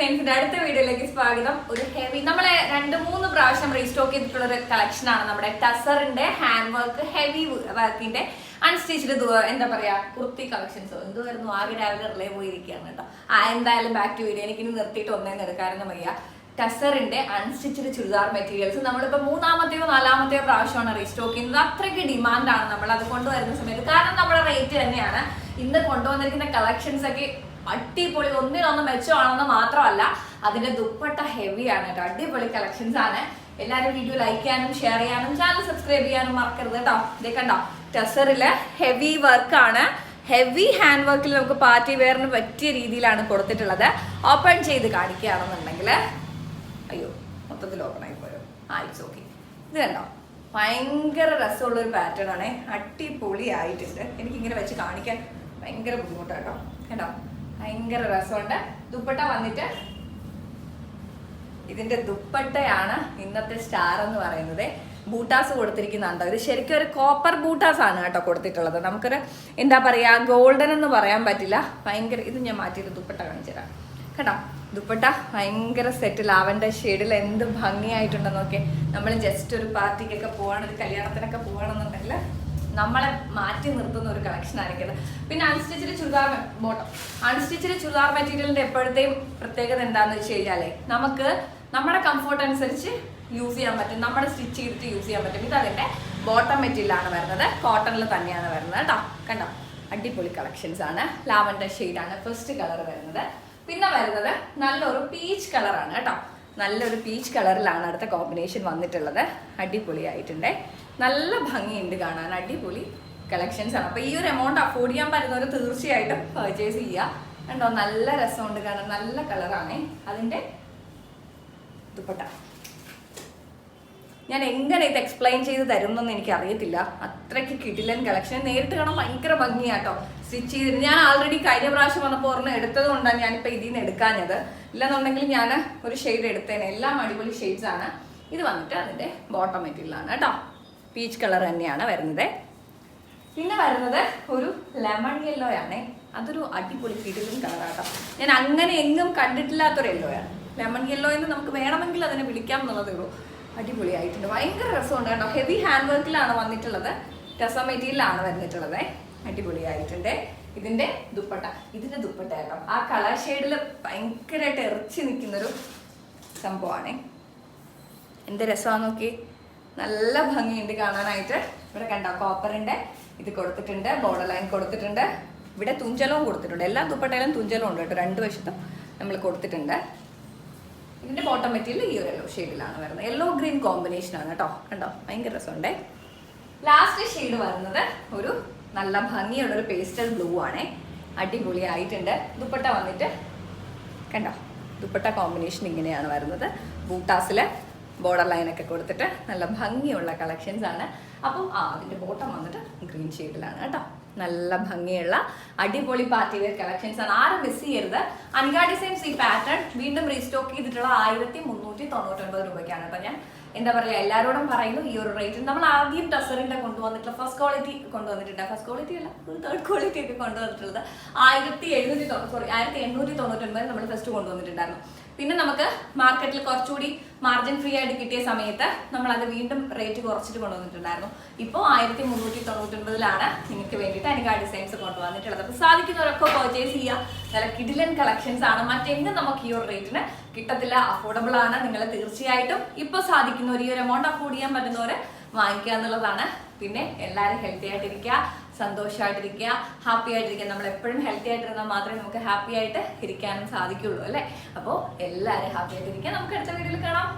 ഡിസൈൻസിന്റെ അടുത്ത വീഡിയോയിലേക്ക് സ്വാഗതം. ഒരു ഹെവി നമ്മളെ രണ്ട് മൂന്ന് പ്രാവശ്യം റീസ്റ്റോക്ക് ചെയ്തിട്ടുള്ള ഒരു കളക്ഷൻ ആണ് നമ്മുടെ ടസറിന്റെ ഹാൻഡ് വർക്ക് ഹെവി വർക്കിന്റെ അൺസ്റ്റിച്ച്ഡ് എന്താ പറയാ കുർത്തി കളക്ഷൻസ് എന്തുവായിരുന്നു? ആകെ രാവിലെ റിലേ പോയിരിക്കുകയാണ് കേട്ടോ. ആ എന്തായാലും ബാക്ക് ടു വീഡിയോ എനിക്കിനി നിർത്തിയിട്ട് ഒന്നേന്ന് എടുക്കാനൊന്നും വയ്യ ടസറിന്റെ അൺസ്റ്റിച്ച്ഡ് ചുരിദാർ മെറ്റീരിയൽസ് നമ്മളിപ്പോ മൂന്നാമത്തെയോ നാലാമത്തെയോ പ്രാവശ്യമാണ് റീസ്റ്റോക്ക് ചെയ്യുന്നത്. അത്രയ്ക്ക് ഡിമാൻഡാണ് നമ്മൾ അത് കൊണ്ടുവരുന്ന സമയത്ത്. കാരണം നമ്മുടെ റേറ്റ് തന്നെയാണ്. ഇന്ന് കൊണ്ടുവന്നിരിക്കുന്ന കളക്ഷൻസ് ഒക്കെ അടിപൊളി. ഒന്നിനൊന്ന് മെച്ചമാണെന്ന് മാത്രമല്ല അതിന്റെ ദുപ്പട്ട ഹെവിയാണ് കേട്ടോ. അടിപൊളി കളക്ഷൻസ് ആണ്. എല്ലാവരും വീഡിയോ ലൈക്ക് ചെയ്യാനും ഷെയർ ചെയ്യാനും ചാനൽ സബ്സ്ക്രൈബ് ചെയ്യാനും മറക്കരുത് കേട്ടോ. ഇതേ കണ്ടോ? ടെസറിൽ ഹെവി വർക്ക് ആണ്. ഹെവി ഹാൻഡ് വർക്കിൽ നമുക്ക് പാർട്ടി വെയറിന് പറ്റിയ രീതിയിലാണ് കൊടുത്തിട്ടുള്ളത്. ഓപ്പൺ ചെയ്ത് കാണിക്കുകയാണെന്നുണ്ടെങ്കിൽ അയ്യോ മൊത്തത്തിൽ ഓപ്പൺ ആയി പോയോ? ആ ഇറ്റ്സ് ഓക്കെ ഇത് കണ്ടോ? ഭയങ്കര രസമുള്ളൊരു പാറ്റേൺ ആണേ. അടിപൊളി ആയിട്ടുണ്ട് എനിക്കിങ്ങനെ വെച്ച് കാണിക്കാൻ ഭയങ്കര ബുദ്ധിമുട്ടാണ് കേട്ടോ? ഭയങ്കര രസമുണ്ട്. ദുപ്പട്ട വന്നിട്ട് ഇതിന്റെ ദുപ്പട്ടയാണ് ഇന്നത്തെ സ്റ്റാർ എന്ന് പറയുന്നത്. ബൂട്ടാസ് കൊടുത്തിരിക്കുന്നുണ്ടോ? ഇത് ശരിക്കും ഒരു കോപ്പർ ബൂട്ടാസ് ആണ് കേട്ടോ കൊടുത്തിട്ടുള്ളത്. നമുക്കൊരു എന്താ പറയാ ഗോൾഡൻ എന്ന് പറയാൻ പറ്റില്ല. ഭയങ്കര ഇത് ഞാൻ മാറ്റിയിട്ട് ദുപ്പട്ട കാണിച്ചു കേട്ടോ? ദുപ്പട്ട ഭയങ്കര സെറ്റ് ലാവൻഡർ ഷെയ്ഡിൽ എന്ത് ഭംഗിയായിട്ടുണ്ടെന്നൊക്കെ. നമ്മൾ ജസ്റ്റ് ഒരു പാർട്ടിക്കൊക്കെ പോവാണ് ഒരു കല്യാണത്തിനൊക്കെ പോവാണെന്നുണ്ടെങ്കിൽ നമ്മളെ മാറ്റി നിർത്തുന്ന ഒരു കളക്ഷൻ ആയിരിക്കുന്നത് പിന്നെ unstitched churidar bottom unstitched churidar മെറ്റീരിയലിന്റെ എപ്പോഴത്തെയും പ്രത്യേകത എന്താണെന്ന് വെച്ച് കഴിഞ്ഞാൽ നമുക്ക് നമ്മുടെ കംഫോർട്ട് അനുസരിച്ച് യൂസ് ചെയ്യാൻ പറ്റും. നമ്മുടെ സ്റ്റിച്ച് ചെയ്തിട്ട് യൂസ് ചെയ്യാൻ പറ്റും. ഇത് അതിന്റെ ബോട്ടം മെറ്റീരിയലാണ് വരുന്നത്. കോട്ടണിൽ തന്നെയാണ് വരുന്നത് കേട്ടോ. കണ്ടോ? അടിപൊളി കളക്ഷൻസ് ആണ്. ലാവൻഡർ ആണ് ഫസ്റ്റ് കളർ വരുന്നത്. പിന്നെ വരുന്നത് നല്ലൊരു പീച്ച് കളറാണ് കേട്ടോ. നല്ലൊരു പീച്ച് കളറിലാണ് അടുത്ത കോമ്പിനേഷൻ വന്നിട്ടുള്ളത്. അടിപൊളിയായിട്ടുണ്ട്. നല്ല ഭംഗിയുണ്ട് കാണാൻ. അടിപൊളി കളക്ഷൻസ് ആണ്. അപ്പോൾ ഈ ഒരു എമൗണ്ട് അഫോർഡ് ചെയ്യാൻ പറ്റുന്നവർ തീർച്ചയായിട്ടും പർച്ചേസ് ചെയ്യുക കണ്ടോ? നല്ല രസമുണ്ട് കാണാൻ. നല്ല കളറാണ് അതിന്റെ ദുപ്പട്ട. ഞാൻ എങ്ങനെ ഇത് എക്സ്പ്ലെയിൻ ചെയ്ത് തരുമെന്നൊന്നും എനിക്ക് അറിയത്തില്ല അത്രയ്ക്ക് കിടിലൻ കളക്ഷൻ നേരിട്ട് കാണാൻ ഭയങ്കര ഭംഗിയാട്ടോ സ്റ്റിച്ച് ചെയ്തിട്ട് ഞാൻ ആൾറെഡി കഴിഞ്ഞ പ്രാവശ്യം വന്നപ്പോൾ ഒരെണ്ണം എടുത്തത് കൊണ്ടാണ് ഞാനിപ്പോൾ ഇതിൽ നിന്ന് എടുക്കാഞ്ഞത്. ഇല്ലെന്നുണ്ടെങ്കിൽ ഞാൻ ഒരു ഷെയ്ഡ് എടുത്തേനെ. എല്ലാം അടിപൊളി ഷെയ്ഡ്സ് ആണ്. ഇത് വന്നിട്ട് അതിന്റെ ബോട്ടം മെറ്റീരിയലാണ് കേട്ടോ പീച്ച് കളർ തന്നെയാണ് വരുന്നത്. പിന്നെ വരുന്നത് ഒരു ലെമൺ യെല്ലോ ആണ്. അതൊരു അടിപൊളി കിടിലും കളറാട്ടോ ഞാൻ അങ്ങനെ എങ്ങും കണ്ടിട്ടില്ലാത്തൊരു ആണ്. ലെമൺ യെല്ലോ എന്ന് നമുക്ക് വേണമെങ്കിൽ അതിനെ വിളിക്കാം എന്നുള്ളതേ ഉള്ളൂ. അടിപൊളിയായിട്ടുണ്ട്. ഭയങ്കര രസമുണ്ട് കേട്ടോ. ഹെവി ഹാൻഡ് വർക്കിലാണ് വന്നിട്ടുള്ളത്. ടെസ മെറ്റീരിയലാണ് വന്നിട്ടുള്ളത്. അടിപൊളിയായിട്ടുണ്ട്. ഇതിന്റെ ദുപ്പട്ട. ഇതിന്റെ ദുപ്പട്ട കേട്ടോ. ആ കളർ ഷെയ്ഡിൽ ഭയങ്കരമായിട്ട് ഇറച്ചി നിൽക്കുന്നൊരു സംഭവമാണ്. എന്ത് രസമാണ് നോക്കി നല്ല ഭംഗിയുണ്ട് കാണാനായിട്ട്. ഇവിടെ കണ്ടോ കോപ്പറിന്റെ ഇത് കൊടുത്തിട്ടുണ്ട് ബോർഡർ ലൈൻ കൊടുത്തിട്ടുണ്ട്. ഇവിടെ തുഞ്ചലവും കൊടുത്തിട്ടുണ്ട്. എല്ലാ ദുപ്പട്ടയിലും തുഞ്ചലും ഉണ്ട് കേട്ടോ രണ്ട് വശത്തും നമ്മൾ കൊടുത്തിട്ടുണ്ട്. ഇതിന്റെ ബോട്ടം മെറ്റീരിയൽ ഈ ഒരു യെല്ലോ ഷെയ്ഡിലാണ് വരുന്നത്. യെല്ലോ ഗ്രീൻ കോമ്പിനേഷൻ ആണ് കേട്ടോ. കണ്ടോ ഭയങ്കര രസമുണ്ടേ. ലാസ്റ്റ് ഷെയ്ഡ് വരുന്നത് ഒരു നല്ല ഭംഗിയുള്ള ഒരു പേസ്റ്റൽ ബ്ലൂ ആണേ. അടിപൊളിയായിട്ടുണ്ട്. ദുപ്പട്ട വന്നിട്ട് കണ്ടോ ദുപ്പട്ട കോമ്പിനേഷൻ ഇങ്ങനെയാണ് വരുന്നത്. ബൂട്ടാസിൽ ബോർഡർ ലൈനൊക്കെ കൊടുത്തിട്ട് നല്ല ഭംഗിയുള്ള കളക്ഷൻസ് ആണ്. അപ്പം ആ അതിന്റെ ബോട്ടം വന്നിട്ട് ഗ്രീൻ ഷെയ്ഡിലാണ് കേട്ടോ. നല്ല ഭംഗിയുള്ള അടിപൊളി പാർട്ടി വെയർ കളക്ഷൻസ് ആണ്. ആരും മിസ് ചെയ്യരുത്. അൻഗാ ഡിസൈൻസ് ഈ പാറ്റേൺ വീണ്ടും റീസ്റ്റോക്ക് ചെയ്തിട്ടുള്ള ആയിരത്തി മുന്നൂറ്റി തൊണ്ണൂറ്റൊൻപത് രൂപയ്ക്കാണ് കേട്ടോ ഞാൻ എന്താ പറയുക എല്ലാവരോടും പറയുന്നു ഈ ഒരു റേറ്റ് നമ്മൾ ആദ്യം ടസറിന്റെ കൊണ്ടുവന്നിട്ടുള്ള ഫസ്റ്റ് ക്വാളിറ്റി കൊണ്ടുവന്നിട്ടുണ്ട്. ഫസ്റ്റ് ക്വാളിറ്റി അല്ല തേർഡ് ക്വാളിറ്റി ഒക്കെ കൊണ്ടുവന്നിട്ടുള്ളത്. ആയിരത്തി എഴുന്നൂറ്റി സോറി ആയിരത്തി എണ്ണൂറ്റി തൊണ്ണൂറ്റൊൻപത് നമ്മൾ ഫസ്റ്റ് കൊണ്ടുവന്നിട്ടുണ്ടായിരുന്നു. പിന്നെ നമുക്ക് മാർക്കറ്റിൽ കുറച്ചുകൂടി മാർജിൻ ഫ്രീ ആയിട്ട് കിട്ടിയ സമയത്ത് നമ്മൾ അത് വീണ്ടും റേറ്റ് കുറച്ചിട്ട് കൊണ്ടുവന്നിട്ടുണ്ടായിരുന്നു. ഇപ്പോൾ ആയിരത്തി മുന്നൂറ്റി തൊണ്ണൂറ്റൊൻപതിലാണ് നിങ്ങൾക്ക് വേണ്ടിയിട്ട് അനിക ഡിസൈൻസ് കൊണ്ടുവന്നിട്ടുള്ളത്. അപ്പോൾ സാധിക്കുന്നവരൊക്കെ പർച്ചേസ് ചെയ്യുക. നല്ല കിഡിലൻ കളക്ഷൻസ് ആണ്. മറ്റെങ്ങും നമുക്ക് ഈ ഒരു റേറ്റിന് കിട്ടത്തില്ല. അഫോർഡബിൾ ആണ്. നിങ്ങൾ തീർച്ചയായിട്ടും ഇപ്പോൾ സാധിക്കുന്നവർ ഈ ഒരു എമൗണ്ട് അഫോർഡ് ചെയ്യാൻ പറ്റുന്നവരെ വാങ്ങിക്കുക എന്നുള്ളതാണ്. പിന്നെ എല്ലാവരും ഹെൽത്തി ആയിട്ടിരിക്കുക സന്തോഷമായിട്ടിരിക്കുക ഹാപ്പി ആയിട്ടിരിക്കുക. നമ്മൾ എപ്പോഴും ഹെൽത്തി ആയിട്ടിരുന്നാൽ മാത്രമേ നമുക്ക് ഹാപ്പി ആയിട്ട് ഇരിക്കാനും സാധിക്കുള്ളൂ അല്ലേ? അപ്പോൾ എല്ലാവരും ഹാപ്പി ആയിട്ടിരിക്കുക. നമുക്ക് അടുത്ത വീഡിയോയിൽ കാണാം.